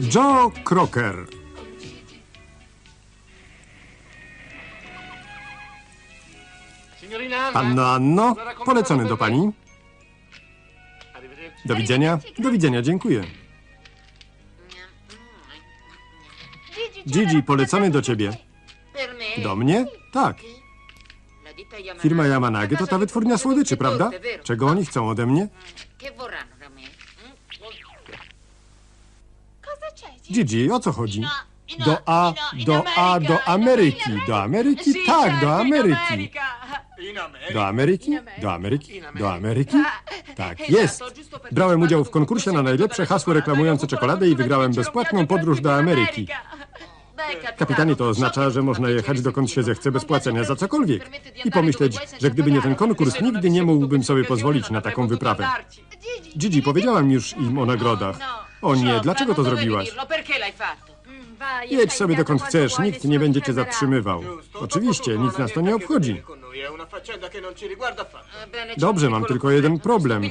Joe Crocker. Panno Anno, polecony do pani. Do widzenia. Do widzenia, dziękuję. Gigi, polecony do ciebie. Do mnie? Tak. Firma Yamanage to ta wytwórnia słodyczy, prawda? Czego oni chcą ode mnie? Gigi, o co chodzi? Do A, do A, do Ameryki. Do Ameryki? Tak, do Ameryki. Do Ameryki? Do Ameryki? Do Ameryki? Tak, jest. Brałem udział w konkursie na najlepsze hasło reklamujące czekoladę i wygrałem bezpłatną podróż do Ameryki. Kapitanie, to oznacza, że można jechać dokąd się zechce bez płacenia za cokolwiek. I pomyśleć, że gdyby nie ten konkurs, nigdy nie mógłbym sobie pozwolić na taką wyprawę. Gigi, powiedziałam już im o nagrodach. O nie, dlaczego to zrobiłaś? Jedź sobie dokąd chcesz, nikt nie będzie cię zatrzymywał. Oczywiście, nic nas to nie obchodzi. Dobrze, mam tylko jeden problem.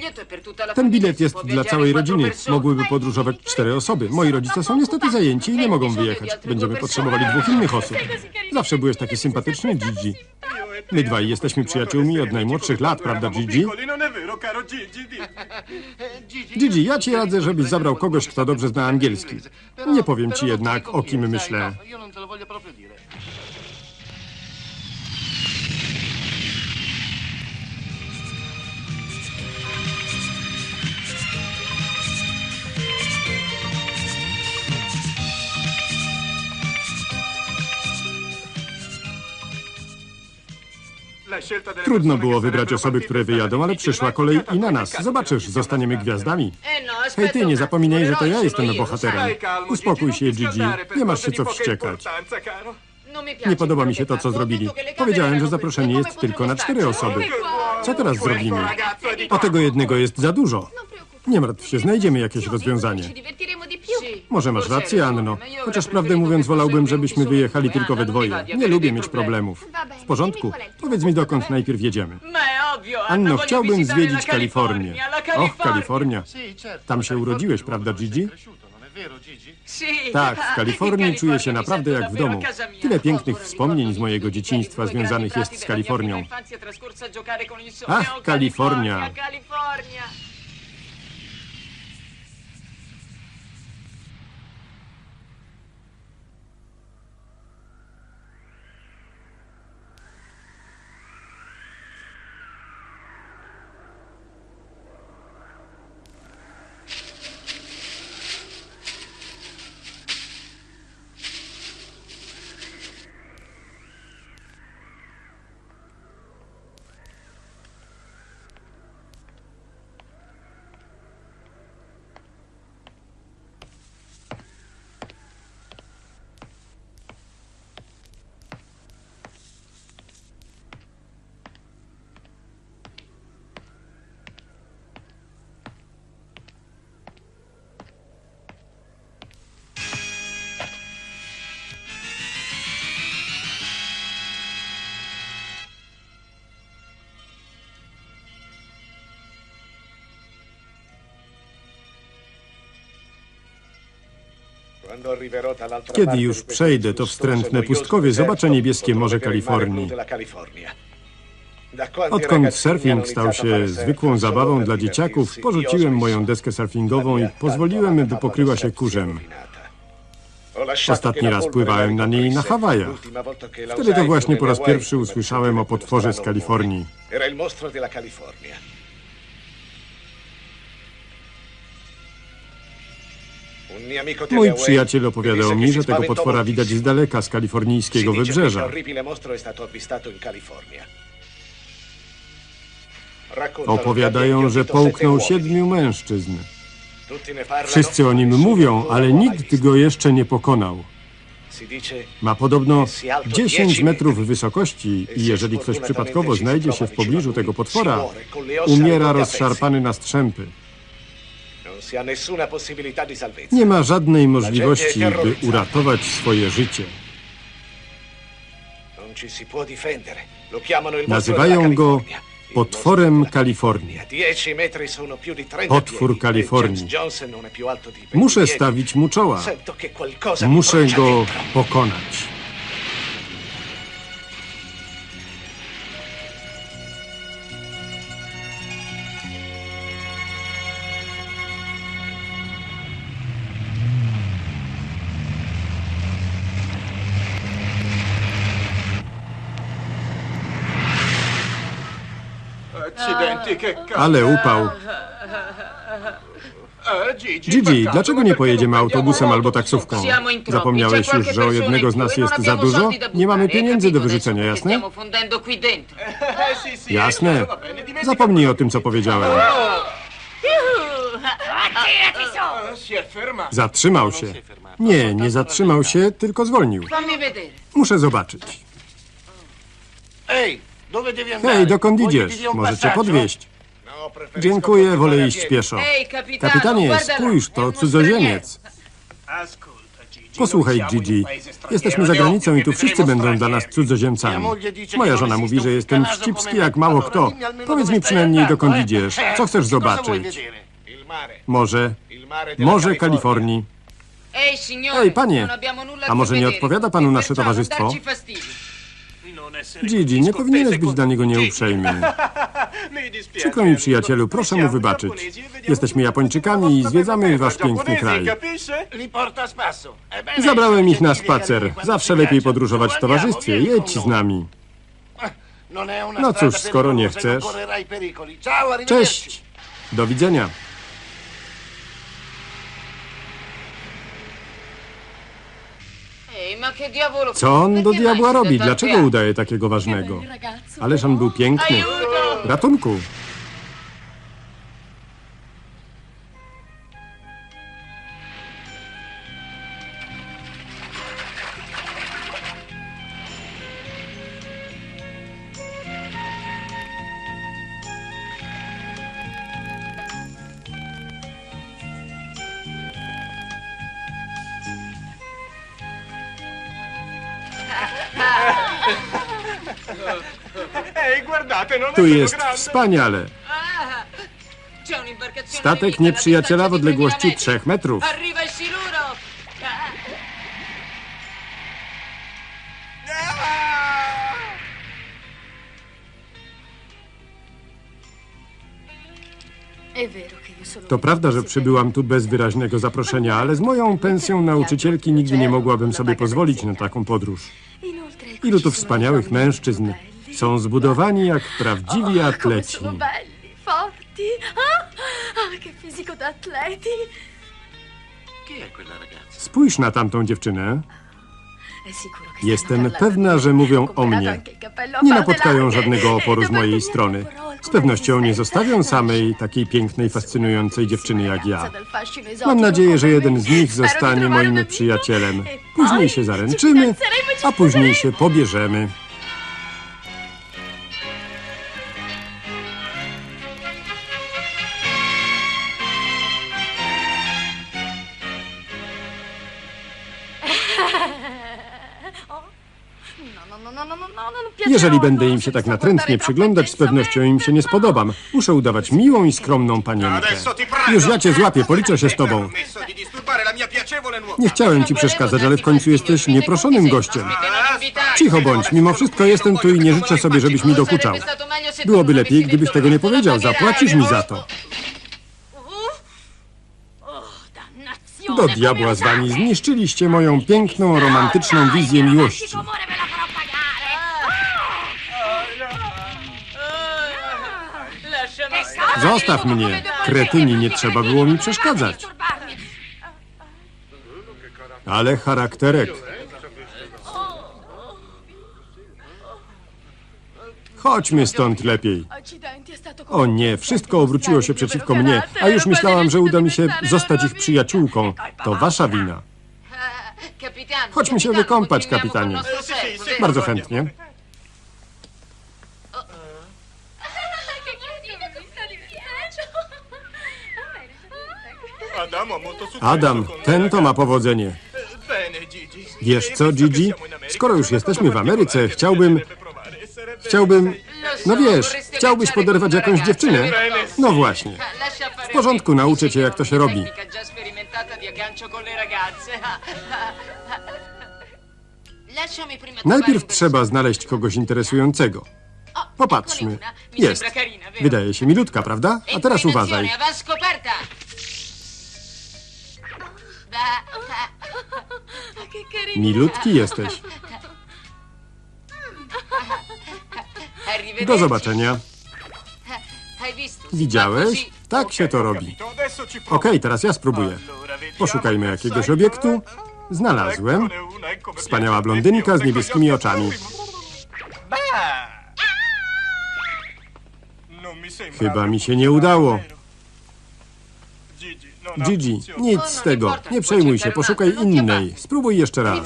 Ten bilet jest dla całej rodziny. Mogłyby podróżować cztery osoby. Moi rodzice są niestety zajęci i nie mogą wyjechać. Będziemy potrzebowali dwóch innych osób. Zawsze byłeś taki sympatyczny, Gigi. My dwaj jesteśmy przyjaciółmi od najmłodszych lat, prawda, Gigi? Gigi, ja ci radzę, żebyś zabrał kogoś, kto dobrze zna angielski. Nie powiem ci jednak, o kim myślę. Trudno było wybrać osoby, które wyjadą, ale przyszła kolej i na nas. Zobaczysz, zostaniemy gwiazdami. Hej ty, nie zapominaj, że to ja jestem bohaterem. Uspokój się, Gigi. Nie masz się co wściekać. Nie podoba mi się to, co zrobili. Powiedziałem, że zaproszenie jest tylko na cztery osoby. Co teraz zrobimy? A tego jednego jest za dużo. Nie martw się, znajdziemy jakieś rozwiązanie. Może masz rację, Anno. Chociaż prawdę mówiąc, wolałbym, żebyśmy wyjechali tylko we dwoje. Nie lubię mieć problemów. W porządku. Powiedz mi, dokąd najpierw jedziemy. Anno, chciałbym zwiedzić Kalifornię. Och, Kalifornia. Tam się urodziłeś, prawda, Gigi? Tak, w Kalifornii czuję się naprawdę jak w domu. Tyle pięknych wspomnień z mojego dzieciństwa związanych jest z Kalifornią. Ach, Kalifornia. Kiedy już przejdę to wstrętne pustkowie, zobaczę niebieskie Morze Kalifornii. Odkąd surfing stał się zwykłą zabawą dla dzieciaków, porzuciłem moją deskę surfingową i pozwoliłem, by pokryła się kurzem. Ostatni raz pływałem na niej na Hawajach. Wtedy to właśnie po raz pierwszy usłyszałem o potworze z Kalifornii. Mój przyjaciel opowiadał mi, że tego potwora widać z daleka, z kalifornijskiego wybrzeża. Opowiadają, że połknął siedmiu mężczyzn. Wszyscy o nim mówią, ale nikt go jeszcze nie pokonał. Ma podobno 10 metrów wysokości i jeżeli ktoś przypadkowo znajdzie się w pobliżu tego potwora, umiera rozszarpany na strzępy. Nie ma żadnej możliwości, by uratować swoje życie. Nazywają go potworem Kalifornii. 10 metri sono più di 30 Potwór e Kalifornii. James Johnson non è più alto di 20 Muszę stawić mu czoła. Muszę go pokonać. Ale upał. Gigi, dlaczego nie pojedziemy autobusem albo taksówką? Zapomniałeś już, że o jednego z nas jest za dużo? Nie mamy pieniędzy do wyrzucenia, jasne? Jasne. Zapomnij o tym, co powiedziałem. Zatrzymał się. Nie, nie zatrzymał się, tylko zwolnił. Muszę zobaczyć. Hej, dokąd idziesz? Może cię podwieźć. Dziękuję, wolę iść pieszo. Kapitanie, spójrz, to cudzoziemiec. Posłuchaj, Gigi. Jesteśmy za granicą i tu wszyscy będą dla nas cudzoziemcami. Moja żona mówi, że jestem wścibski jak mało kto. Powiedz mi przynajmniej, dokąd idziesz. Co chcesz zobaczyć? Morze. Morze. Kalifornii. Ej, panie, a może nie odpowiada panu nasze towarzystwo? Gigi, nie powinieneś być dla niego nieuprzejmy. Przykro mi, przyjacielu, proszę mu wybaczyć. Jesteśmy Japończykami i zwiedzamy wasz piękny kraj. Zabrałem ich na spacer. Zawsze lepiej podróżować w towarzystwie. Jedź z nami. No strada cóż, skoro nie chcesz. Cześć. Do widzenia. Ehi, ma che diavolo Co on do diabła robi? Dlaczego udaje takiego ważnego? Ależ on był piękny. Ratunku. Tu jest wspaniale. Statek nieprzyjaciela w odległości 2000 trzech metrów. To prawda, że przybyłam tu bez wyraźnego zaproszenia, ale z moją pensją nauczycielki nigdy nie mogłabym sobie pozwolić na taką podróż. Ilu tu wspaniałych mężczyzn. Są zbudowani jak prawdziwi atleci. Sono belli, forti. Ah, che fisico da atleti. Chi è quella ragazza? Spójrz na tamtą dziewczynę. Jestem pewna, że mówią o mnie. Nie napotkają żadnego oporu z mojej strony. Z pewnością nie zostawią samej takiej pięknej, fascynującej dziewczyny jak ja. Mam nadzieję, że jeden z nich zostanie moim przyjacielem. e Później się zaręczymy, a później się pobierzemy. Jeżeli będę im się tak natrętnie przyglądać, z pewnością im się nie spodobam. Muszę udawać miłą i skromną panienkę. Już ja cię złapię, policzę się z tobą. Nie chciałem ci przeszkadzać, ale w końcu jesteś nieproszonym gościem. Cicho bądź, mimo wszystko jestem tu i nie życzę sobie, żebyś mi dokuczał. Byłoby lepiej, gdybyś tego nie powiedział. Zapłacisz mi za to. Do diabła z wami. Zniszczyliście moją piękną, romantyczną wizję miłości. Zostaw mnie. Kretyni, nie trzeba było mi przeszkadzać. Ale charakterek. Chodźmy stąd lepiej. O nie, wszystko obróciło się przeciwko mnie, a już myślałam, że uda mi się zostać ich przyjaciółką. To wasza wina. Chodźmy się wykąpać, kapitanie. Bardzo chętnie. Adam, ten to ma powodzenie. Wiesz co, Gigi? Skoro już jesteśmy w Ameryce, chciałbym... Chciałbym... So, No wiesz, chciałbyś poderwać jakąś dziewczynę? No właśnie. W porządku, nauczę cię, jak to się robi. Najpierw trzeba znaleźć kogoś interesującego. Oh, Popatrzmy. Jest. Wydaje się milutka, prawda? A teraz Entra in uważaj. Milutki jesteś. Do zobaczenia. Widziałeś? Tak się to robi. Okej, teraz ja spróbuję. Poszukajmy jakiegoś obiektu. Znalazłem. Wspaniała blondynka z niebieskimi oczami. Chyba mi się nie udało. Gigi, ha Gigi, funzione. nic z tego. Nie przejmuj się, poszukaj innej. Spróbuj jeszcze raz.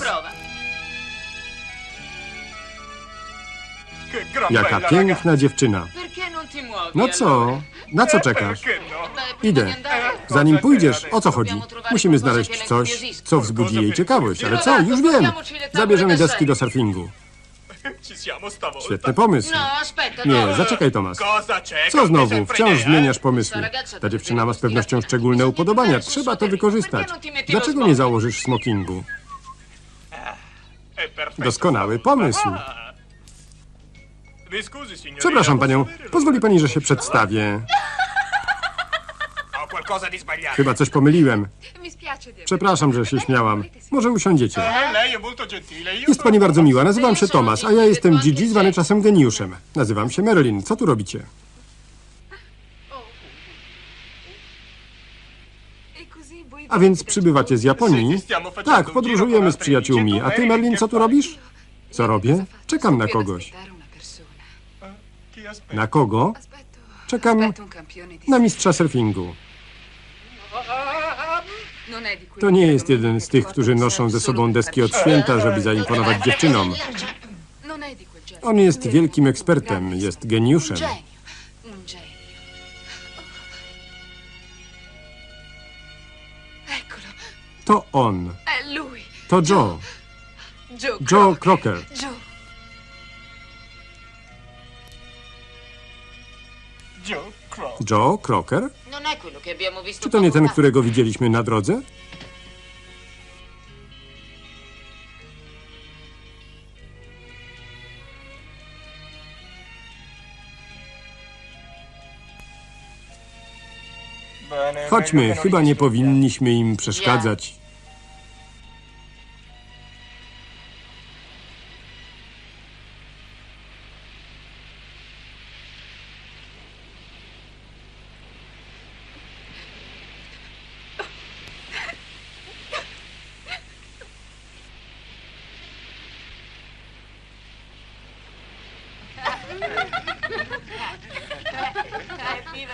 Jaka piękna dziewczyna. No co? Na co czekasz? No? Idę. Zanim pójdziesz, o co chodzi? Musimy znaleźć coś, co wzbudzi jej ciekawość. Ale co? Już wiem. Zabierzemy deski do surfingu. Ci siamo stavolta. Świetny pomysł. No, aspetta, no. Nie, zaczekaj Tomas. Cosa c'è? Co znowu? Wciąż zmieniasz eh? pomysły. Ta dziewczyna ma z pewnością szczególne upodobania. Trzeba to wykorzystać. Dlaczego nie założysz smokingu? Perfetto. Doskonały pomysł. Ah. Przepraszam panią. Pozwoli pani, że się przedstawię. Chyba coś pomyliłem. Przepraszam, że się śmiałam. Może usiądziecie. Io Jest pani bardzo miła. Nazywam się Tomas, a ja jestem Gigi, zwany czasem geniuszem. Nazywam się Marilyn. Co tu robicie? E A więc przybywacie z Japonii? Tak, podróżujemy z przyjaciółmi. A ty. Marilyn, co tu robisz? Co robię? Czekam na kogoś. Na kogo? Czekam na mistrza surfingu. To nie jest jeden z tych, którzy noszą ze sobą deski od święta, żeby zaimponować dziewczynom. Genere. On jest wielkim ekspertem, jest geniuszem. To on. To Joe. Joe, Joe Crocker. Joe. Joe Crocker? Visto Czy to nie ten, którego widzieliśmy na drodze? Chodźmy, chyba nie powinniśmy im przeszkadzać.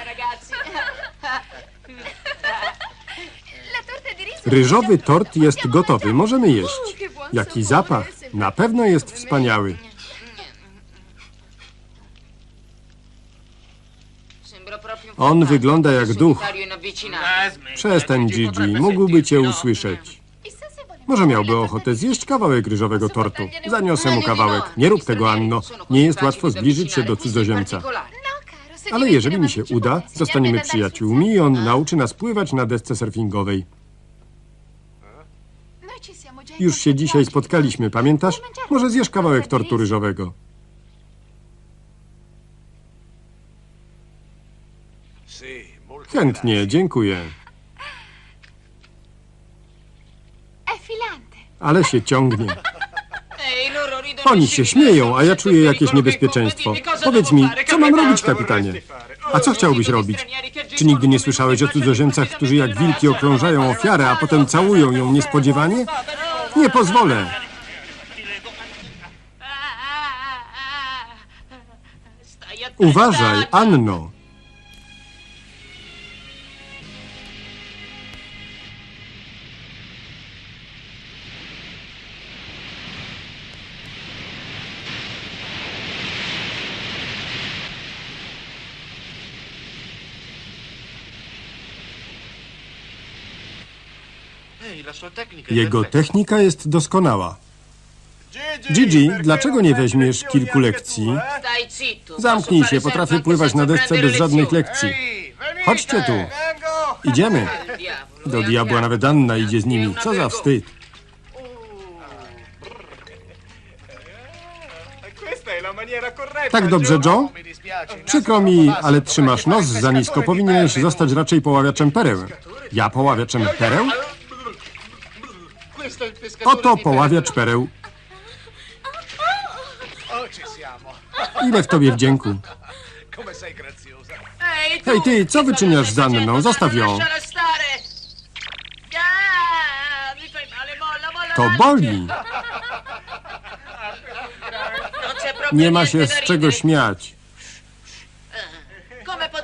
Ragazzi. Ryżowy tort jest gotowy, możemy jeść. Jaki zapach! Na pewno jest wspaniały. On wygląda jak duch. Przestań, Gigi mógłby cię no? usłyszeć. Może miałby ochotę zjeść kawałek ryżowego tortu. Zaniosę mu kawałek. Nie rób tego, Anno. Nie jest łatwo zbliżyć się do cudzoziemca. Ale jeżeli mi się uda, zostaniemy przyjaciółmi i on nauczy nas pływać na desce surfingowej. Już się dzisiaj spotkaliśmy, pamiętasz? Może zjesz kawałek tortu ryżowego. Chętnie, dziękuję. Ale się ciągnie. Oni się si śmieją, a ja czuję jakieś niebezpieczeństwo. Powiedz mi, co mam robić, kapitanie? A co chciałbyś robić? Czy nigdy nie słyszałeś o cudzoziemcach, którzy jak wilki okrążają ofiarę, a potem całują ją niespodziewanie? Nie pozwolę. Uważaj, Anno. Jego technika jest doskonała. Gigi, dlaczego nie weźmiesz kilku lekcji? Zamknij się, potrafię pływać na desce bez żadnych lekcji. Chodźcie tu. Idziemy. Do diabła nawet Anna idzie z nimi. Co za wstyd. Tak dobrze, Joe? Przykro mi, ale trzymasz nos za nisko. Powinieneś zostać raczej poławiaczem pereł. Ja poławiaczem pereł? Oto poławiacz pereł. Ile w tobie wdzięku. Hej, ty, co wyczyniasz z Anną? Zostaw ją. To boli. Proprio Nie ma się z czego śmiać.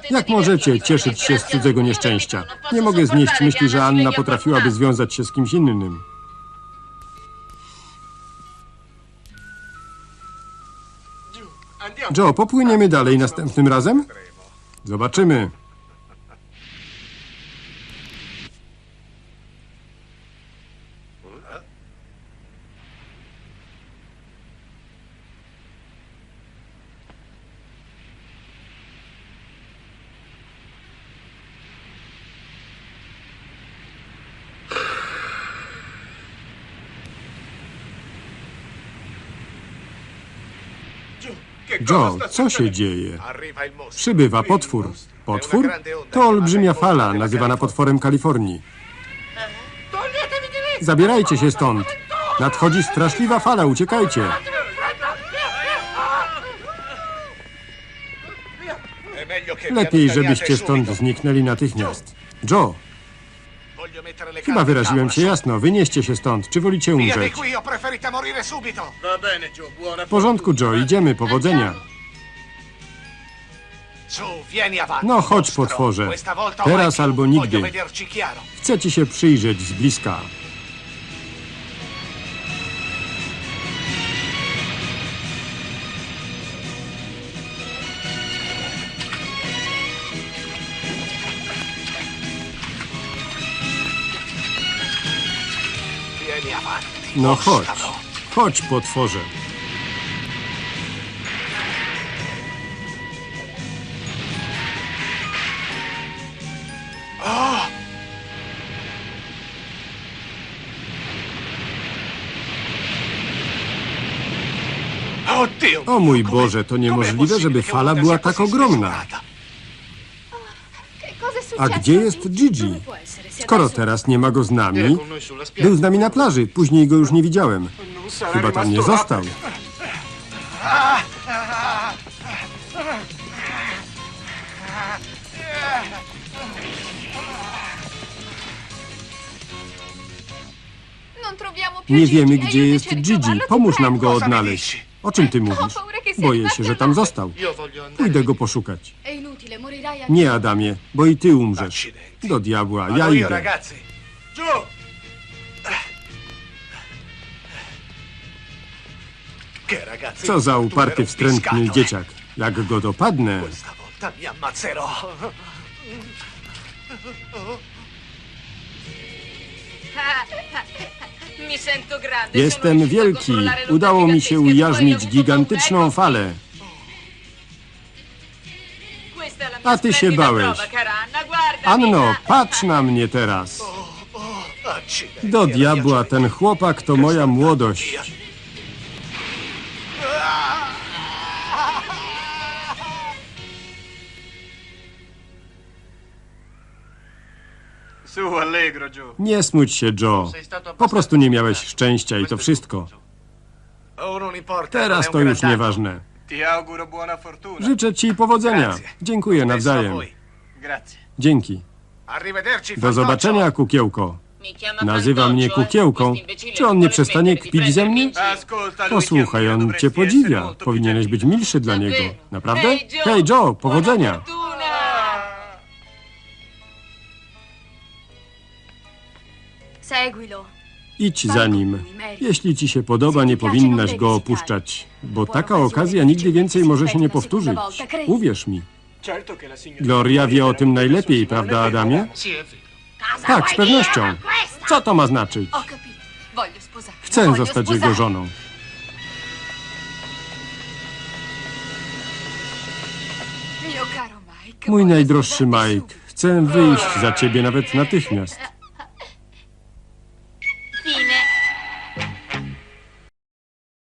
Jak możecie cieszyć się z cudzego nieszczęścia? Nie mogę znieść myśli, że Anna potrafiłaby związać się z kimś innym. Joe, popłyniemy dalej następnym razem? Zobaczymy. Che Joe, co się dzieje? Przybywa potwór. Potwór? To olbrzymia fala, nazywana potworem Kalifornii. Zabierajcie się stąd. Nadchodzi straszliwa fala, uciekajcie. Lepiej, żebyście stąd zniknęli natychmiast. Joe, chyba wyraziłem się jasno. Wynieście się stąd. Czy wolicie umrzeć? W porządku, Joe, idziemy. Powodzenia. No, chodź, potworze. Teraz albo nigdy. Chcę ci się przyjrzeć z bliska. No chodź. Chodź, potworze. O mój Boże, to niemożliwe, żeby fala była tak ogromna. smesurata? Che cosa è successo? A gdzie jest Gigi? Skoro teraz nie ma go z nami, był z nami na plaży. Później go już nie widziałem. Chyba tam nie został. Nie wiemy, gdzie jest Gigi. Pomóż nam go odnaleźć. O czym ty mówisz? Boję się, że tam został. Pójdę go poszukać. Nie, Adamie, bo i ty umrzesz. Do diabła, ja idę. Co za uparty, wstrętny dzieciak. Jak go dopadnę, jestem wielki. Udało mi się ujarzmić gigantyczną falę. A ty się bałeś. Anno, patrz na mnie teraz. Accidenti, Do era mia diabła, ten chłopak to moja młodość. Nie smuć się, Joe. Po prostu nie miałeś szczęścia i to wszystko. Teraz to już nieważne. Życzę ci powodzenia. Dziękuję nawzajem. Dzięki. Do zobaczenia, kukiełko. Nazywa mnie eh? kukiełką. Czy on nie przestanie kpić ze mnie? Posłuchaj, on cię podziwia. Powinieneś być milszy dla niego. Naprawdę? Hej, Joe! Powodzenia. Idź za nim. Jeśli ci się podoba, nie powinnaś go opuszczać, bo taka okazja nigdy więcej może się nie powtórzyć. Uwierz mi. Gloria wie o tym najlepiej, prawda, Adamie? Tak, z pewnością. Co to ma znaczyć? Chcę zostać jego żoną. Mój najdroższy Mike, chcę wyjść za ciebie nawet natychmiast.